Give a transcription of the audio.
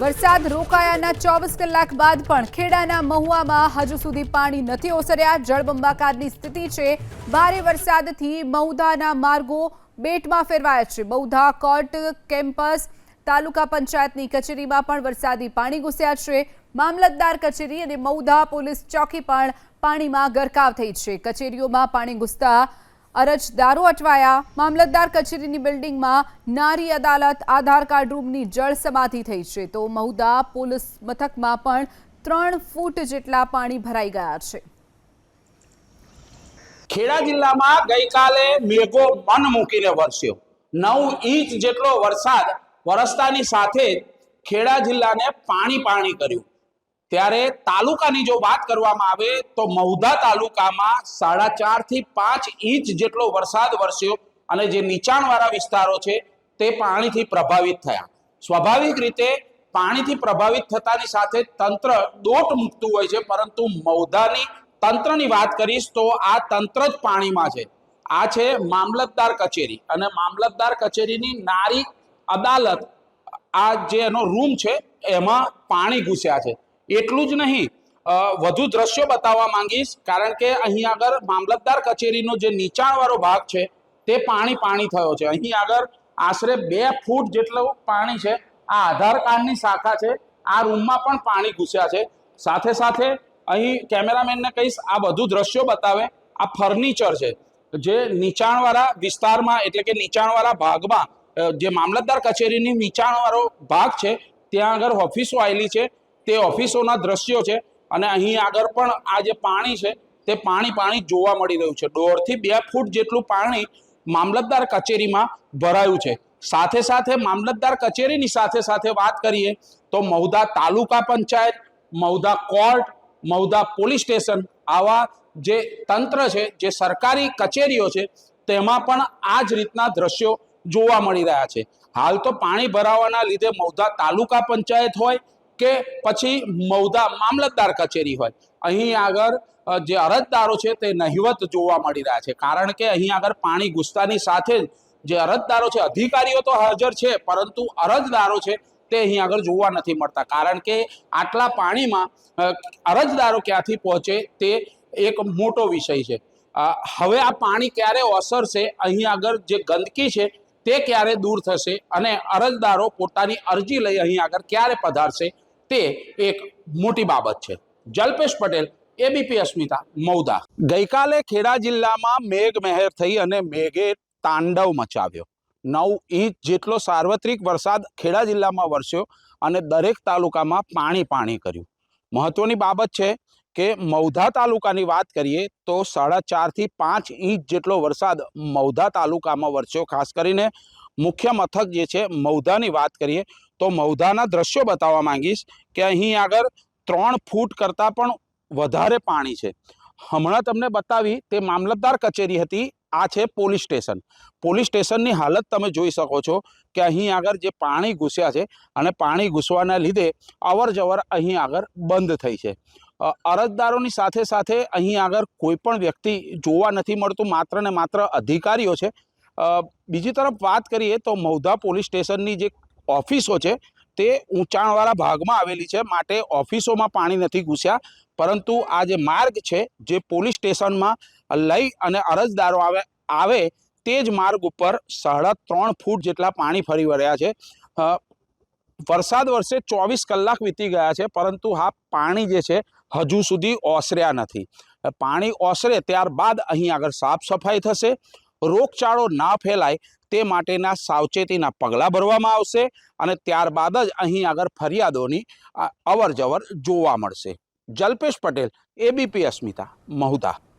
વરસાદ રોકાયાના ચોવીસ કલાક બાદ પણ ખેડાના મહુવામાં હજુ સુધી પાણી નથી ઓસર્યા. જળબંબાકારની સ્થિતિ છે. ભારે વરસાદથી મહુધાના માર્ગો બેટમાં ફેરવાયા છે. મૌધા કોર્ટ કેમ્પસ તાલુકા પંચાયતની કચેરીમાં પણ વરસાદી પાણી ઘૂસ્યા છે. મામલતદાર કચેરી અને મૌધા પોલીસ ચોકી પણ પાણીમાં ગરકાવ થઈ છે. કચેરીઓમાં પાણી ઘૂસતા અરજદારો અટવાયા. મામલતદાર કચેરીની બિલ્ડિંગમાં નારી અદાલત આધાર કાર્ડ રૂમની જળ સમાધિ થઈ છે. તો મહુદા પોલીસ મથકમાં પણ ત્રણ ફૂટ જેટલા પાણી ભરાઈ ગયા છે. ખેડા જિલ્લામાં ગઈકાલે મેઘો મન મૂકીને વરસ્યો. નવ ઇંચ જેટલો વરસાદ વરસતાની સાથે ખેડા જિલ્લાને પાણી પાણી કર્યું. ત્યારે તાલુકાની જો વાત કરવામાં આવે તો મૌધા તાલુકામાં સાડા ચારથી પાંચ ઇંચ જેટલો વરસાદ વરસ્યો અને જે નીચાણવાળા વિસ્તારો છે તે પાણીથી પ્રભાવિત થયા. સ્વાભાવિક રીતે પાણીથી પ્રભાવિત થતાની સાથે તંત્ર દોટ મૂકતું હોય છે, પરંતુ મૌધાની તંત્રની વાત કરીશ તો આ તંત્ર જ પાણીમાં છે. આ છે મામલતદાર કચેરી અને મામલતદાર કચેરીની નારી અદાલત આ જે એનો રૂમ છે, એમાં પાણી ઘૂસ્યા છે. એટલું જ નહીં. વધુ દ્રશ્યો બતાવવા માંગીશ, કારણ કે અહીં આગળ મામલતદાર કચેરીનો જે નીચાણવાળો ભાગ છે, તે પાણી પાણી થયો છે. અહીં આગળ આશરે બે ફૂટ જેટલું પાણી છે. આ આધાર કાર્ડની શાખા છે. આ રૂમમાં પણ પાણી ઘૂસ્યા છે. સાથે સાથે અહીં કેમેરામેનને કહીશ, આ બધું દ્રશ્યો બતાવે. આ ફર્નિચર છે. જે નીચાણવાળા વિસ્તારમાં, એટલે કે નીચાણવાળા ભાગમાં જે મામલતદાર કચેરીની નીચાણવાળો ભાગ છે, ત્યાં આગળ ઓફિસો આવેલી છે. તે ઓફિસોના દ્રશ્યો છે અને અહીં આગળ પણ આ જે પાણી છે તે પાણી પાણી જોવા મળી રહ્યું છે. દોઢથી બે ફૂટ જેટલું પાણી મામલતદાર કચેરીમાં ભરાયું છે. સાથે સાથે મામલતદાર કચેરીની સાથે સાથે વાત કરીએ તો Mahudha taluka panchayat Mahudha court Mahudha police station આવા જે તંત્ર છે, જે સરકારી કચેરીઓ છે, તેમાં પણ આ જ રીતના દ્રશ્યો જોવા મળી રહ્યા છે. હાલ તો પાણી ભરાવાના લીધે મૌદા તાલુકા પંચાયત હોય કે પછી મૌદા મામલતદાર કચેરી હોય. અહીં આગળ જે અરજદારો છે તે નહિવત જોવા મળી રહ્યા છે. કારણ કે અહીં આગળ પાણી ઘૂસતાની સાથે જ જે અરજદારો છે, અધિકારીઓ તો હાજર છે, પરંતુ અરજદારો છે તે અહીં આગળ જોવા નથી મળતા. કારણ કે આટલા પાણીમાં અરજદારો ક્યાંથી પહોંચે તે એક મોટો વિષય છે. હવે આ પાણી ક્યારે ઓસરશે, અહીં આગળ જે ગંદકી છે તે ક્યારે દૂર થશે અને અરજદારો પોતાની અરજી લઈ અહીં આગળ ક્યારે પધારશે તે એક મોટી બાબત છે. જલ્પેશ પટેલ એબીપી અસ્મિતા, મૌદા. ગઈકાલે ખેડા જિલ્લામાં મેઘ મહેર થઈ અને મેઘે તાંડવ મચાવ્યો. નવ ઇંચ જેટલો સાર્વત્રિક વરસાદ ખેડા જિલ્લામાં વરસ્યો અને દરેક તાલુકામાં પાણી પાણી કર્યું. મહત્વની બાબત છે કે મૌધા તાલુકાની વાત કરીએ તો સાડા ચારથી પાંચ ઇંચ જેટલો વરસાદ મૌધા તાલુકામાં વરસ્યો. ખાસ કરીને મુખ્ય મથક જે છે, મૌધાની વાત કરીએ તો મૌધાના દ્રશ્યો બતાવવા માંગીશ કે અહીં આગળ ત્રણ ફૂટ કરતાં પણ વધારે પાણી છે. હમણાં તમને બતાવી તે મામલતદાર કચેરી હતી, આ છે પોલીસ સ્ટેશન. પોલીસ સ્ટેશનની હાલત તમે જોઈ શકો છો કે અહીં આગળ જે પાણી ઘૂસ્યા છે અને પાણી ઘૂસવાના લીધે અવર જવર અહીં આગળ બંધ થઈ છે. અરજદારોની સાથે સાથે અહીં આગળ કોઈ પણ વ્યક્તિ જોવા નથી મળતું, માત્ર ને માત્ર અધિકારીઓ છે. બીજી તરફ વાત કરીએ તો મૌધા પોલીસ સ્ટેશનની જે ઓફિસો છે, તે ઊંચાણવાળા ભાગમાં આવેલી છે, માટે ઓફિસોમાં પાણી નથી ઘૂસ્યા. પરંતુ આ જે માર્ગ છે, જે પોલીસ સ્ટેશનમાં લઈ અને અરજદારો આવે આવે, તે જ માર્ગ ઉપર સાડા ત્રણ ફૂટ જેટલા પાણી ફરી વળ્યા છે. વરસાદ વર્ષે ચોવીસ કલાક વીતી ગયા છે, પરંતુ હા, પાણી જે છે, હજુ સુધી ઓસર્યા નથી. પાણી ઓસરે ત્યારબાદ અહીં આગળ સાફ સફાઈ થશે. રોગચાળો ના ફેલાય તે માટેના સાવચેતીના પગલાં ભરવામાં આવશે અને ત્યારબાદ જ અહીં આગળ ફરિયાદોની અવર જવર જોવા મળશે. Jalpesh Patel A B P Asmita Mahuda